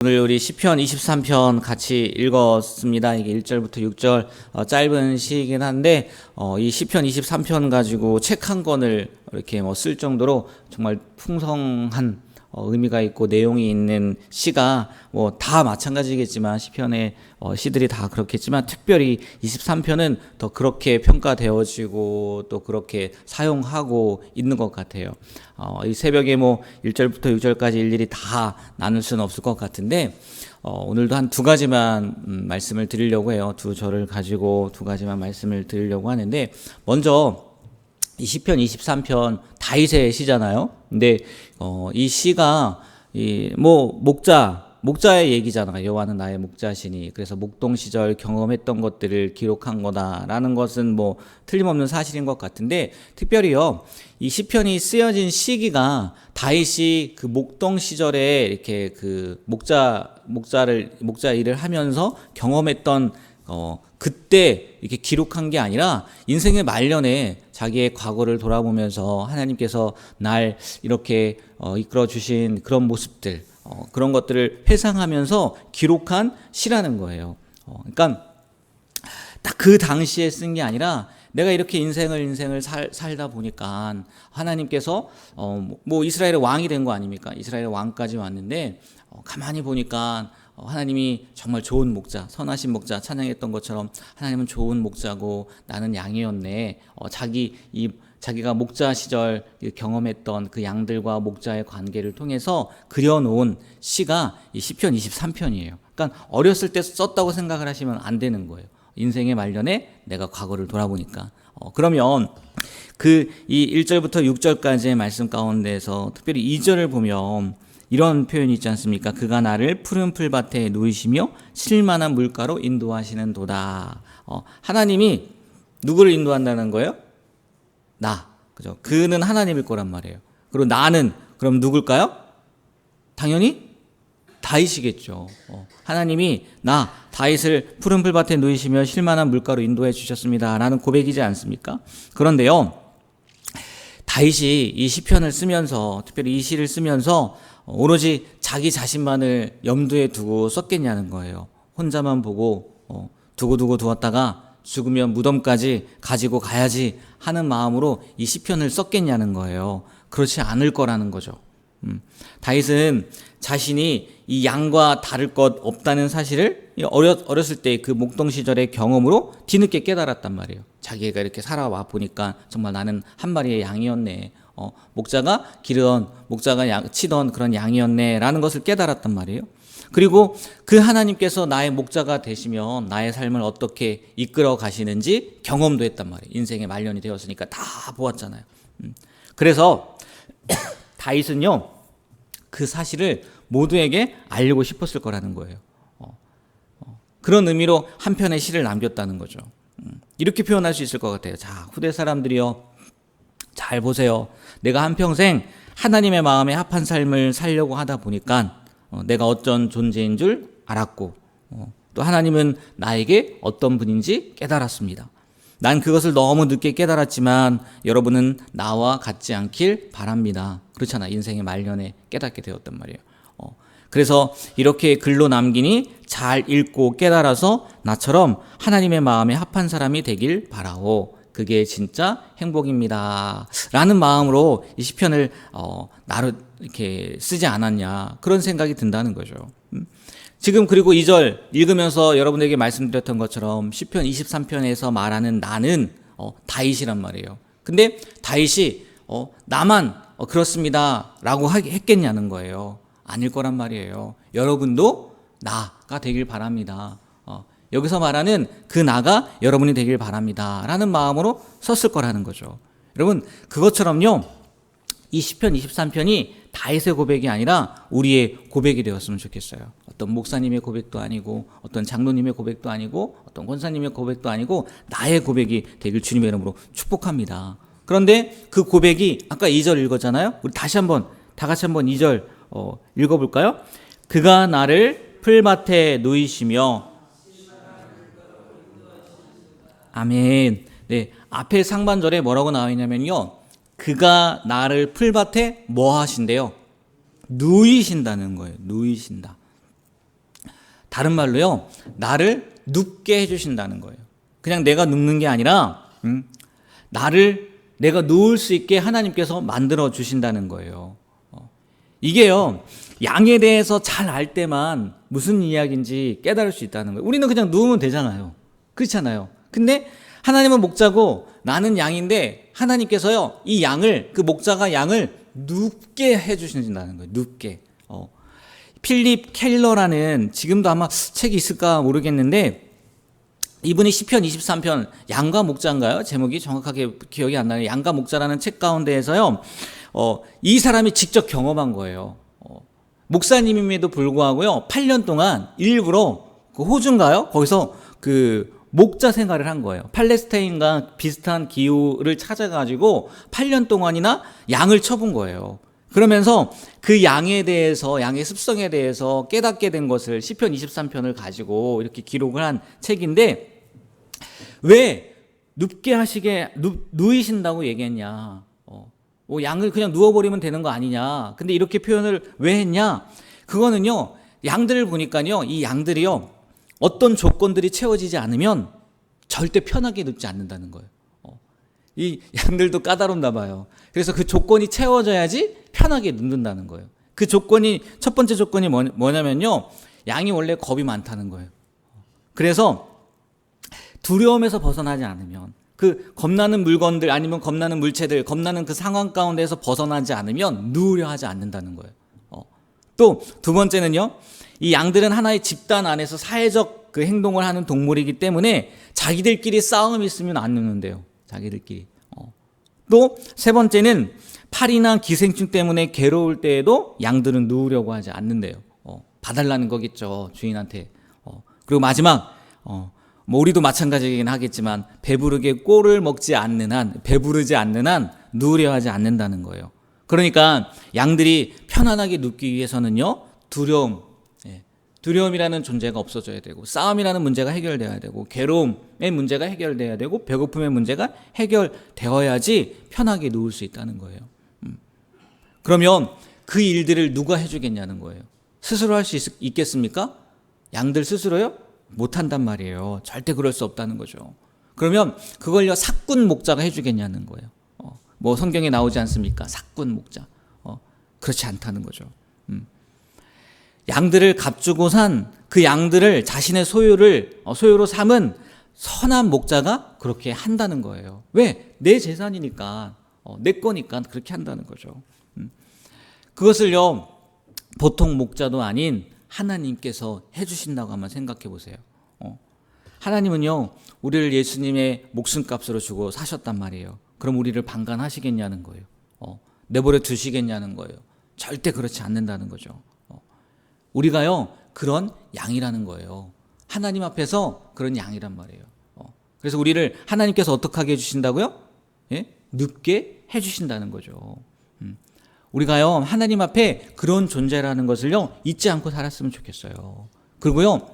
오늘 우리 시편 23편 같이 읽었습니다. 이게 1절부터 6절 어, 짧은 시이긴 한데 어, 이 시편 23편 가지고 책 한 권을 이렇게 뭐 쓸 정도로 정말 풍성한 어, 의미가 있고 내용이 있는 시가 뭐 다 마찬가지겠지만 시편의 어, 시들이 다 그렇겠지만 특별히 23편은 더 그렇게 평가되어지고 또 그렇게 사용하고 있는 것 같아요. 어, 이 새벽에 뭐 1절부터 6절까지 일일이 다 나눌 수는 없을 것 같은데 어, 오늘도 한 두 가지만 음, 말씀을 드리려고 해요. 두 절을 가지고 두 가지만 말씀을 드리려고 하는데 먼저 이 시편 23편 다윗의 시잖아요. 근데 어, 이 시가 이 뭐 목자 목자의 얘기잖아요. 여호와는 나의 목자시니 그래서 목동 시절 경험했던 것들을 기록한 거다라는 것은 뭐 틀림없는 사실인 것 같은데 특별히요 이 시편이 쓰여진 시기가 다윗이 그 목동 시절에 이렇게 그 목자 목자를 목자 일을 하면서 경험했던 어 그때 이렇게 기록한 게 아니라 인생의 말년에 자기의 과거를 돌아보면서 하나님께서 날 이렇게 어, 이끌어 주신 그런 모습들 어, 그런 것들을 회상하면서 기록한 시라는 거예요. 어, 그러니까 딱 그 당시에 쓴 게 아니라 내가 이렇게 인생을 인생을 살, 살다 보니까 하나님께서 어, 뭐 이스라엘의 왕이 된 거 아닙니까? 이스라엘의 왕까지 왔는데 어, 가만히 보니까 어, 하나님이 정말 좋은 목자, 선하신 목자 찬양했던 것처럼 하나님은 좋은 목자고 나는 양이었네. 어, 자기 이 자기가 목자 시절 경험했던 그 양들과 목자의 관계를 통해서 그려놓은 시가 이 시편 23편이에요. 그러니까 어렸을 때 썼다고 생각을 하시면 안 되는 거예요. 인생의 말년에 내가 과거를 돌아보니까. 어, 그러면 그 이 1절부터 6절까지의 말씀 가운데서 특별히 2절을 보면 이런 표현이 있지 않습니까? 그가 나를 푸른 풀밭에 누이시며 실만한 물가로 인도하시는 도다. 어, 하나님이 누구를 인도한다는 거예요? 나. 그죠? 그는 하나님일 거란 말이에요. 그리고 나는 그럼 누굴까요? 당연히 다윗이겠죠. 어, 하나님이 나 다윗을 푸른 풀밭에 누이시며 실만한 물가로 인도해 주셨습니다라는 고백이지 않습니까? 그런데요. 다윗이 이 시편을 쓰면서 특별히 이 시를 쓰면서 오로지 자기 자신만을 염두에 두고 썼겠냐는 거예요. 혼자만 보고 어, 두고두고 두었다가 죽으면 무덤까지 가지고 가야지 하는 마음으로 이 시편을 썼겠냐는 거예요. 그렇지 않을 거라는 거죠. 음, 다윗은 자신이 이 양과 다를 것 없다는 사실을 어렸, 어렸을 때 그 목동 시절의 경험으로 뒤늦게 깨달았단 말이에요. 자기가 이렇게 살아와 보니까 정말 나는 한 마리의 양이었네. 어, 목자가 기르던, 목자가 양, 치던 그런 양이었네라는 것을 깨달았단 말이에요. 그리고 그 하나님께서 나의 목자가 되시면 나의 삶을 어떻게 이끌어 가시는지 경험도 했단 말이에요. 인생의 말년이 되었으니까 다 보았잖아요. 음. 그래서 다윗은요, 그 사실을 모두에게 알리고 싶었을 거라는 거예요. 어, 어, 그런 의미로 한 편의 시를 남겼다는 거죠. 음, 이렇게 표현할 수 있을 것 같아요. 자, 후대 사람들이요. 잘 보세요. 내가 한평생 하나님의 마음에 합한 삶을 살려고 하다 보니까 어, 내가 어떤 존재인 줄 알았고 어, 또 하나님은 나에게 어떤 분인지 깨달았습니다. 난 그것을 너무 늦게 깨달았지만 여러분은 나와 같지 않길 바랍니다. 그렇잖아. 인생의 말년에 깨닫게 되었단 말이에요. 어, 그래서 이렇게 글로 남기니 잘 읽고 깨달아서 나처럼 하나님의 마음에 합한 사람이 되길 바라오. 그게 진짜 행복입니다. 라는 마음으로 이 시편을 어, 나를 이렇게 쓰지 않았냐 그런 생각이 든다는 거죠. 음? 지금 그리고 2절 읽으면서 여러분에게 말씀드렸던 것처럼 시편 23편에서 말하는 나는 어, 다윗이란 말이에요. 근데 다윗이 어, 나만 어, 그렇습니다라고 했겠냐는 거예요. 아닐 거란 말이에요. 여러분도 나가 되길 바랍니다. 어, 여기서 말하는 그 나가 여러분이 되길 바랍니다. 라는 마음으로 썼을 거라는 거죠. 여러분, 그것처럼요, 이 시편 23편이 다윗의 고백이 아니라 우리의 고백이 되었으면 좋겠어요. 어떤 목사님의 고백도 아니고, 어떤 장로님의 고백도 아니고, 어떤 권사님의 고백도 아니고, 나의 고백이 되길 주님의 이름으로 축복합니다. 그런데 그 고백이 아까 2절 읽었잖아요. 우리 다시 한번 다 같이 한번 2절 어, 읽어볼까요? 그가 나를 풀밭에 누이시며 아멘. 네, 앞에 상반절에 뭐라고 나와 있냐면요. 그가 나를 풀밭에 뭐 하신대요? 누이신다는 거예요. 누이신다. 다른 말로요, 나를 눕게 해주신다는 거예요. 그냥 내가 눕는 게 아니라, 음, 나를 내가 누울 수 있게 하나님께서 만들어 주신다는 거예요. 어, 이게요, 양에 대해서 잘 알 때만 무슨 이야기인지 깨달을 수 있다는 거예요. 우리는 그냥 누우면 되잖아요. 그렇잖아요. 근데 하나님은 목자고 나는 양인데 하나님께서요, 이 양을, 그 목자가 양을 눕게 해주신다는 거예요. 눕게. 어. 필립 켈러라는 지금도 아마 책이 있을까 모르겠는데 이분이 시편 23편 양과 목자인가요? 제목이 정확하게 기억이 안 나요. 양과 목자라는 책 가운데에서요. 어, 이 사람이 직접 경험한 거예요. 어, 목사님임에도 불구하고요. 8년 동안 일부러 그 호주인가요? 거기서 그 목자 생활을 한 거예요. 팔레스타인과 비슷한 기후를 찾아가지고 8년 동안이나 양을 쳐본 거예요. 그러면서 그 양에 대해서 양의 습성에 대해서 깨닫게 된 것을 시편 23편을 가지고 이렇게 기록을 한 책인데 왜 눕게 하시게 누, 누이신다고 얘기했냐? 어, 뭐 양을 그냥 누워버리면 되는 거 아니냐? 근데 이렇게 표현을 왜 했냐? 그거는요 양들을 보니까요 이 양들이요 어떤 조건들이 채워지지 않으면 절대 편하게 눕지 않는다는 거예요. 어, 이 양들도 까다롭나 봐요. 그래서 그 조건이 채워져야지 편하게 눕는다는 거예요. 그 조건이 첫 번째 조건이 뭐, 뭐냐면요. 양이 원래 겁이 많다는 거예요. 그래서 두려움에서 벗어나지 않으면 그 겁나는 물건들 아니면 겁나는 물체들, 겁나는 그 상황 가운데에서 벗어나지 않으면 누우려 하지 않는다는 거예요. 어. 또두 번째는요. 이 양들은 하나의 집단 안에서 사회적 그 행동을 하는 동물이기 때문에 자기들끼리 싸움이 있으면 안 눕는데요. 자기들끼리. 어. 또세 번째는 팔이나 기생충 때문에 괴로울 때에도 양들은 누우려고 하지 않는데요. 어. 봐달라는 거겠죠. 주인한테. 어. 그리고 마지막 어. 뭐 우리도 마찬가지긴 하겠지만 배부르게 꼴을 먹지 않는 한 배부르지 않는 한 누우려 하지 않는다는 거예요. 그러니까 양들이 편안하게 눕기 위해서는요 두려움, 예, 두려움이라는 존재가 없어져야 되고 싸움이라는 문제가 해결돼야 되고 괴로움의 문제가 해결돼야 되고 배고픔의 문제가 해결되어야지 편하게 누울 수 있다는 거예요. 음. 그러면 그 일들을 누가 해주겠냐는 거예요. 스스로 할 수 있겠습니까? 양들 스스로요? 못한단 말이에요. 절대 그럴 수 없다는 거죠. 그러면 그걸요 사꾼 목자가 해주겠냐는 거예요. 어, 뭐 성경에 나오지 않습니까? 사꾼 목자. 어, 그렇지 않다는 거죠. 음. 양들을 값주고 산 그 양들을 자신의 소유를 어, 소유로 삼은 선한 목자가 그렇게 한다는 거예요. 왜? 내 재산이니까 어, 내 거니까 그렇게 한다는 거죠. 음. 그것을요 보통 목자도 아닌 하나님께서 해주신다고 한번 생각해 보세요. 어. 하나님은요, 우리를 예수님의 목숨값으로 주고 사셨단 말이에요. 그럼 우리를 방관하시겠냐는 거예요. 어. 내버려 두시겠냐는 거예요. 절대 그렇지 않는다는 거죠. 어. 우리가요, 그런 양이라는 거예요. 하나님 앞에서 그런 양이란 말이에요. 어. 그래서 우리를 하나님께서 어떻게 해주신다고요? 예? 눕게 해주신다는 거죠. 우리가요, 하나님 앞에 그런 존재라는 것을요, 잊지 않고 살았으면 좋겠어요. 그리고요,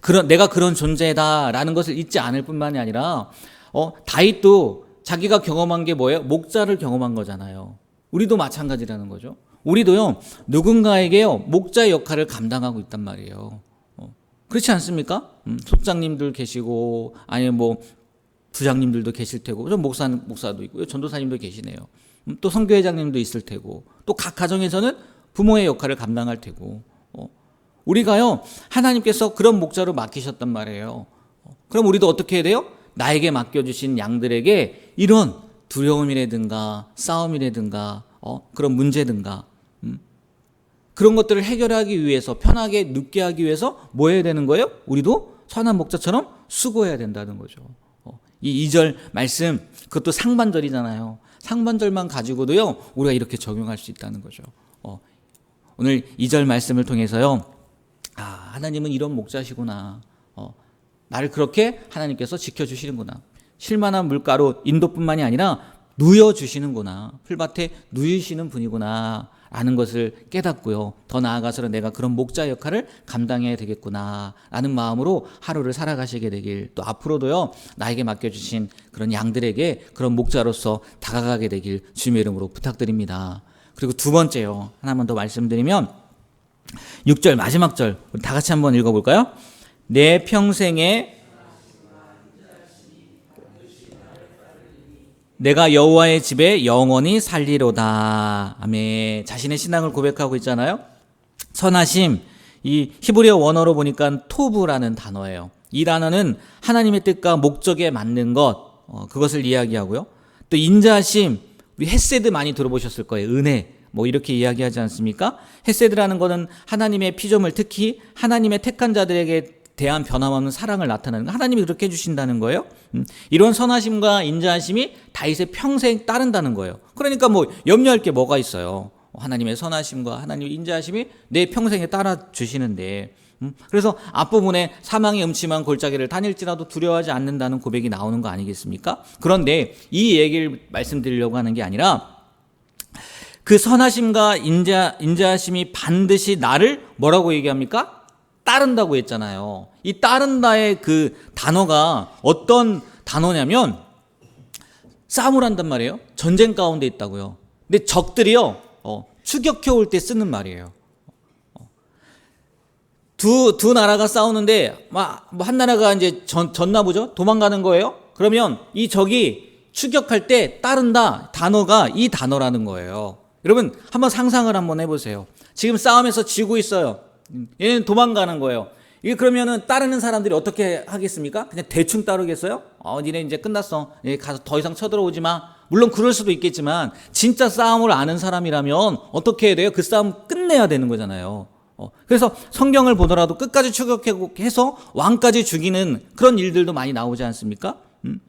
그런, 내가 그런 존재다라는 것을 잊지 않을 뿐만이 아니라, 어, 다윗도 자기가 경험한 게 뭐예요? 목자를 경험한 거잖아요. 우리도 마찬가지라는 거죠. 우리도요, 누군가에게요, 목자의 역할을 감당하고 있단 말이에요. 어, 그렇지 않습니까? 음, 속장님들 계시고, 아니면 뭐, 부장님들도 계실 테고, 저 목사, 목사도 있고요, 전도사님도 계시네요. 음, 또 성교회장님도 있을 테고 또 각 가정에서는 부모의 역할을 감당할 테고 어, 우리가요 하나님께서 그런 목자로 맡기셨단 말이에요. 어, 그럼 우리도 어떻게 해야 돼요? 나에게 맡겨주신 양들에게 이런 두려움이라든가 싸움이라든가 어, 그런 문제든가 음, 그런 것들을 해결하기 위해서 편하게 눕게 하기 위해서 뭐 해야 되는 거예요? 우리도 선한 목자처럼 수고해야 된다는 거죠. 어, 이 2절 말씀 그것도 상반절이잖아요. 상반절만 가지고도요, 우리가 이렇게 적용할 수 있다는 거죠. 어, 오늘 2절 말씀을 통해서요, 아, 하나님은 이런 목자시구나. 어, 나를 그렇게 하나님께서 지켜주시는구나. 실만한 물가로 인도뿐만이 아니라 누여주시는구나. 풀밭에 누이시는 분이구나. 라는 것을 깨닫고요. 더 나아가서는 내가 그런 목자 역할을 감당해야 되겠구나. 라는 마음으로 하루를 살아가시게 되길 또 앞으로도요. 나에게 맡겨주신 그런 양들에게 그런 목자로서 다가가게 되길 주님의 이름으로 부탁드립니다. 그리고 두 번째요. 하나만 더 말씀드리면 6절 마지막 절 다 같이 한번 읽어볼까요? 내 평생에 내가 여호와의 집에 영원히 살리로다. 아멘. 자신의 신앙을 고백하고 있잖아요. 선하심 이 히브리어 원어로 보니까 토브라는 단어예요. 이 단어는 하나님의 뜻과 목적에 맞는 것 어, 그것을 이야기하고요. 또 인자심 우리 헤세드 많이 들어보셨을 거예요. 은혜 뭐 이렇게 이야기하지 않습니까? 헤세드라는 것은 하나님의 피조물 특히 하나님의 택한 자들에게 대한 변함없는 사랑을 나타내는 거. 하나님이 그렇게 해주신다는 거예요. 음, 이런 선하심과 인자하심이 다윗의 평생 따른다는 거예요. 그러니까 뭐 염려할 게 뭐가 있어요. 하나님의 선하심과 하나님의 인자하심이 내 평생에 따라 주시는데 음, 그래서 앞부분에 사망의 음침한 골짜기를 다닐지라도 두려워하지 않는다는 고백이 나오는 거 아니겠습니까? 그런데 이 얘기를 말씀드리려고 하는 게 아니라 그 선하심과 인자, 인자하심이 반드시 나를 뭐라고 얘기합니까? 따른다고 했잖아요. 이 따른다의 그 단어가 어떤 단어냐면 싸움을 한단 말이에요. 전쟁 가운데 있다고요. 근데 적들이요, 어, 추격해 올 때 쓰는 말이에요. 어. 두, 두 나라가 싸우는데, 막, 뭐한 나라가 이제 전, 졌나 보죠? 도망가는 거예요? 그러면 이 적이 추격할 때 따른다 단어가 이 단어라는 거예요. 여러분, 한번 상상을 한번 해보세요. 지금 싸움에서 지고 있어요. 얘는 도망가는 거예요. 이게 그러면은 따르는 사람들이 어떻게 하겠습니까? 그냥 대충 따르겠어요? 어, 니네 이제 끝났어. 예, 가서 더 이상 쳐들어오지 마. 물론 그럴 수도 있겠지만 진짜 싸움을 아는 사람이라면 어떻게 해야 돼요? 그 싸움 끝내야 되는 거잖아요. 어, 그래서 성경을 보더라도 끝까지 추격해서 왕까지 죽이는 그런 일들도 많이 나오지 않습니까? 음?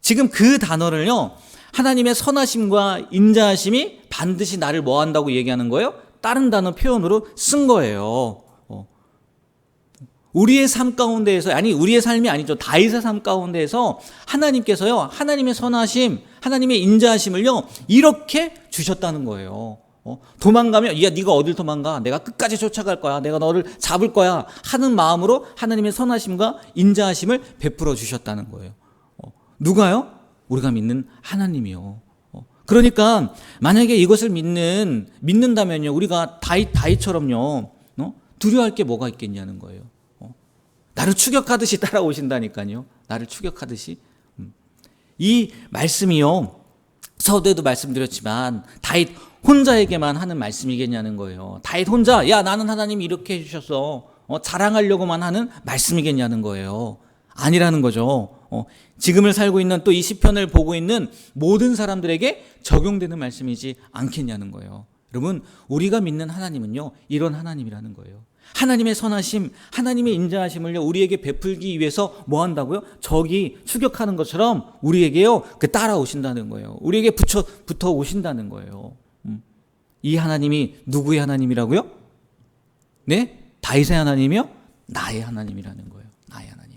지금 그 단어를요, 하나님의 선하심과 인자하심이 반드시 나를 뭐 한다고 얘기하는 거예요? 단어 표현으로 쓴 거예요. 어. 우리의 삶 가운데에서 아니 우리의 삶이 아니죠 다윗의 삶 가운데에서 하나님께서요 하나님의 선하심 하나님의 인자하심을요 이렇게 주셨다는 거예요. 어? 도망가면 야 네가 어딜 도망가 내가 끝까지 쫓아갈 거야 내가 너를 잡을 거야 하는 마음으로 하나님의 선하심과 인자하심을 베풀어 주셨다는 거예요. 어. 누가요? 우리가 믿는 하나님이요. 그러니까 만약에 이것을 믿는 믿는다면요 우리가 다이 다이처럼요 어? 두려워할 게 뭐가 있겠냐는 거예요. 어? 나를 추격하듯이 따라오신다니까요. 나를 추격하듯이 음. 이 말씀이요 서두에도 말씀드렸지만 다윗 혼자에게만 하는 말씀이겠냐는 거예요. 다윗 혼자 야 나는 하나님이 이렇게 해주셨어 어, 자랑하려고만 하는 말씀이겠냐는 거예요. 아니라는 거죠. 어, 지금을 살고 있는 또 이 시편을 보고 있는 모든 사람들에게 적용되는 말씀이지 않겠냐는 거예요. 여러분, 우리가 믿는 하나님은요, 이런 하나님이라는 거예요. 하나님의 선하심, 하나님의 인자하심을요, 우리에게 베풀기 위해서 뭐 한다고요? 적이 추격하는 것처럼 우리에게요, 그 따라오신다는 거예요. 우리에게 붙여, 붙어 오신다는 거예요. 음. 이 하나님이 누구의 하나님이라고요? 네? 다윗의 하나님이요? 나의 하나님이라는 거예요. 나의 하나님.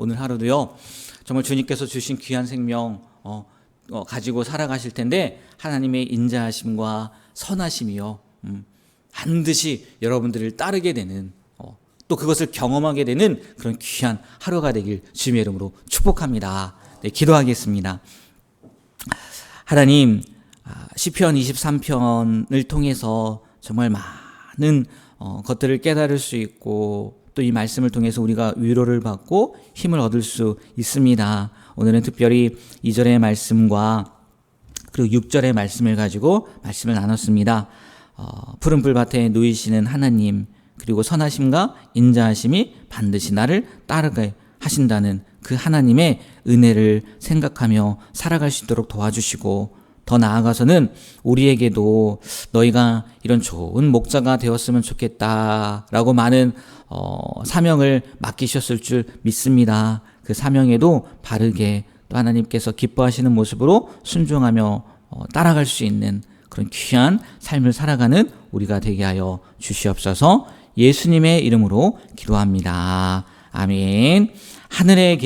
음. 오늘 하루도요, 정말 주님께서 주신 귀한 생명, 어, 어, 가지고 살아가실 텐데 하나님의 인자하심과 선하심이요 음, 반드시 여러분들을 따르게 되는 어, 또 그것을 경험하게 되는 그런 귀한 하루가 되길 주님의 이름으로 축복합니다. 네, 기도하겠습니다. 하나님 아, 시편 23편을 통해서 정말 많은 어, 것들을 깨달을 수 있고 또 이 말씀을 통해서 우리가 위로를 받고 힘을 얻을 수 있습니다. 오늘은 특별히 2절의 말씀과 그리고 6절의 말씀을 가지고 말씀을 나눴습니다. 어, 푸른 불밭에 누이시는 하나님 그리고 선하심과 인자하심이 반드시 나를 따르게 하신다는 그 하나님의 은혜를 생각하며 살아갈 수 있도록 도와주시고 더 나아가서는 우리에게도 너희가 이런 좋은 목자가 되었으면 좋겠다라고 많은 어, 사명을 맡기셨을 줄 믿습니다. 그 사명에도 바르게 또 하나님께서 기뻐하시는 모습으로 순종하며 어, 따라갈 수 있는 그런 귀한 삶을 살아가는 우리가 되게 하여 주시옵소서 예수님의 이름으로 기도합니다. 아멘. 하늘의